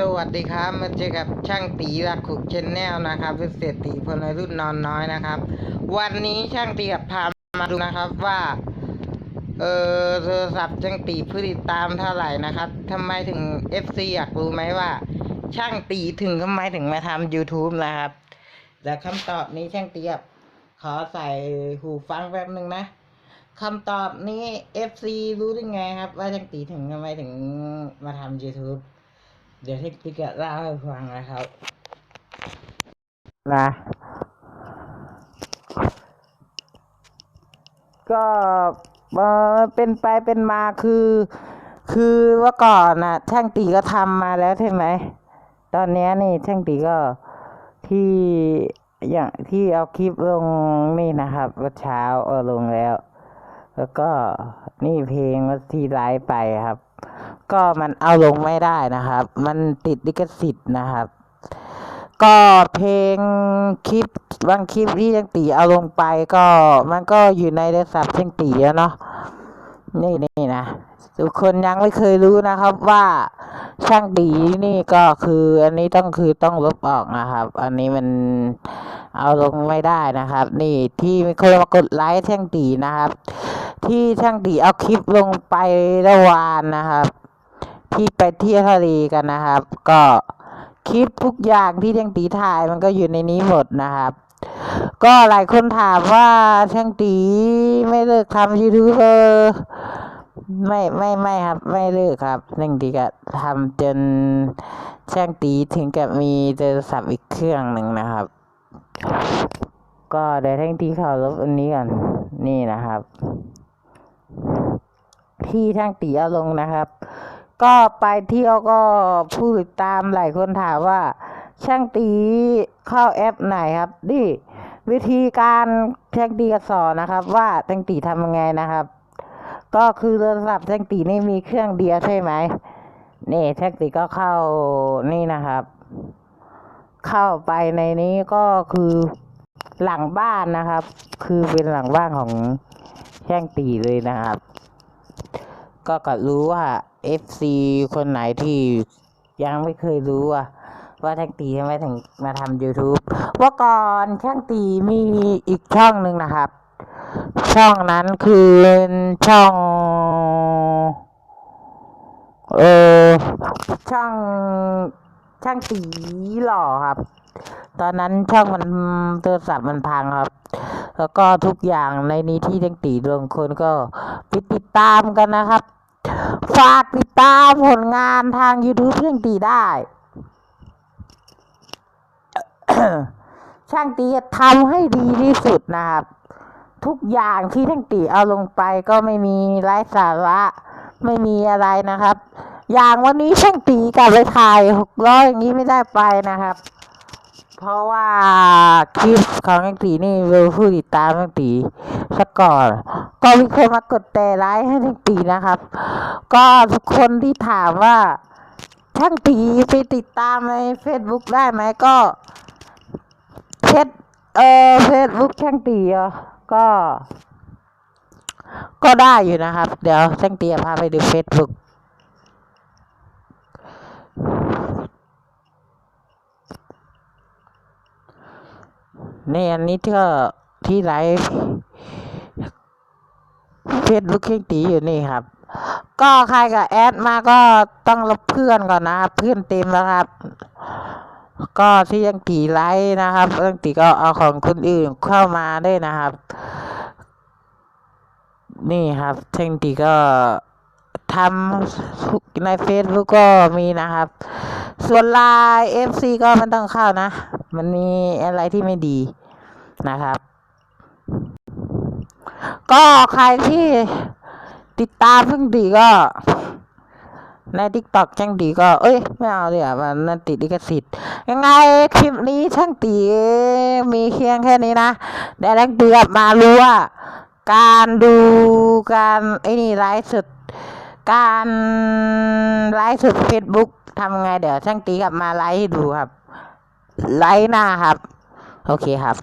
สวัสดีครับ มาเจอกับช่างตีรักขุกชแนลนะครับเป็นเศรษฐีพลรุ่นนอนน้อยนะครับ วันนี้ช่างตีกับพามาดูนะครับว่า เออโทรศัพท์ช่างตีผู้ติดตามเท่าไหร่นะครับทำไมถึง FC อยากรู้ไหมว่า ช่างตีถึงทำไมถึงมาทำ YouTube นะครับแต่คำตอบนี้ช่างตีกับขอใส่หูฟังแป๊บนึงนะคำตอบนี้ FC รู้ได้ไงครับ ว่าช่างตีถึงทำไมถึงมาทำ YouTube เดี๋ยวที่พี่จะเล่าให้ฟังนะครับนะ ก็เออเป็นไปเป็นมาคือ คือว่าก่อนน่ะ ช่างตีก็ทำมาแล้วใช่ไหม ตอนเนี้ยนี่ช่างตีก็ที่อย่างที่เอาคลิปลงนี่นะครับว่าเช้าเอาลงแล้ว แล้วก็นี่เพลงว่าที่ไลฟ์ไปครับ ก็มันเอาลงไม่ได้นะครับ มันติดลิขสิทธิ์นะครับ ก็เพลงคลิปบางคลิปที่ช่างตีเอาลงไปก็มันก็อยู่ในโทรศัพท์ช่งตีแล้วเนาะนี่นี่นะทุกคนยังไม่เคยรู้นะครับว่าช่างตีนี่ก็คืออันนี้ต้องคือต้องลบออกนะครับ อันนี้มันเอาลงไม่ได้นะครับ นี่ที่มีคนมากดไลค์ช่างตีนะครับ ที่ช่างตีเอาคลิปลงไปเมื่อวานนะครับ ที่ไปเที่ยวทะเลกันนะครับ ก็คลิปทุกอย่างที่ช่างตีถ่ายมันก็อยู่ในนี้หมดนะครับ ก็หลายคนถามว่าช่างตีไม่เลิกทำยูทูบเบอร์ไม่ไม่ไม่ครับ ไม่เลิกครับช่างตีก็ทำจนช่างตีถึงกับมีโทรศัพท์อีกเครื่องหนึ่งนะครับ ก็เดี๋ยวช่างตีขอลบอันนี้ก่อนนี่นะครับ ที่ช่างตีเอาลงนะครับ ก็ไปเที่ยวก็ผู้ติดตามหลายคนถามว่า ช่างตีเข้าแอปไหนครับดิวิธีการช่างตีก็สอนนะครับ ว่าช่างตีทำยังไงนะครับ ก็คือโทรศัพท์ช่างตีนี่มีเครื่องเดียวใช่ไหมนี่ช่างตีก็เข้านี่นะครับ เข้าไปในนี้ก็คือหลังบ้านนะครับ คือเป็นหลังบ้านของช่างตีเลยนะครับ ก็ก็รู้ว่า FC คนไหนที่ยังไม่เคยรู้ว่าว่าช่งตีทำไมถึงมาทำ YouTube ว่าก่อนช่างตีมีอีกช่องหนึ่งนะครับ ช่องนั้นคือช่อง เออช่องช่างตีหล่อครับ ตอนนั้นช่องมันโทรศัพท์มันพังครับ แล้วก็ทุกอย่างในนี้ที่ช่างตีลงคนก็ไปติดตามกันนะครับ ฝากติดตามผลงานทาง YouTube ช่างตีได้ ช่างตีทำให้ดีที่สุดนะครับ ทุกอย่างที่ช่างตีเอาลงไปก็ไม่มีไร้สาระ ไม่มีอะไรนะครับ อย่างวันนี้ช่างตีกลับไปถ่ายหกร้อยอย่างนี้ไม่ได้ไปนะครับ เพราะว่าคลิปของช่างตีนี่เวลผู้ติดตามช่างตีซะก่อนก็มีคนมากดแต่ไลค์ให้ช่างตีนะครับ ก็ทุกคนที่ถามว่าช่างตีไปติดตามใน Facebook ได้ไหมก็เพจเออเฟซบุ๊กช่างตีอะก็ ก็ได้อยู่นะครับ เดี๋ยวช่างตีพาไปดู Facebook นี่อันนี้ก็ที่ไลฟ์เฟซบุ๊กช่างตีอยู่นี่ครับ ก็ใครกับแอดมาก็ต้องลบเพื่อนก่อนนะครับเพื่อนเต็มแล้วครับ ก็ที่ยังตีไลค์นะครับยังตีก็เอาของคนอื่นเข้ามาได้วยนะครับ นี่ครับเทงตีก็ทำใน Facebook ก็มีนะครับ ส่วนไลน์ FC ก็มันต้องเข้านะ มันมีอะไรที่ไม่ดีนะครับ ก็ใครที่ติดตามเพิ่งดีก็ ในทิกตอกช่างตีก็ เอ้ย ไม่เอาเลยอะมันนั่นติดลิขสิทธิ์ ยังไงคลิปนี้ช่างตีมีเคียงแค่นี้นะเดี๋ยวช่างตีกลับมารู้ว่า การดูการไอ้นี่ไลฟ์สดการไลฟ์สดเฟซบุ๊กทำไงเดี๋ยวช่างตีกลับมาไลฟ์ให้ดูครับ ไลน์หน้าครับ โอเคครับ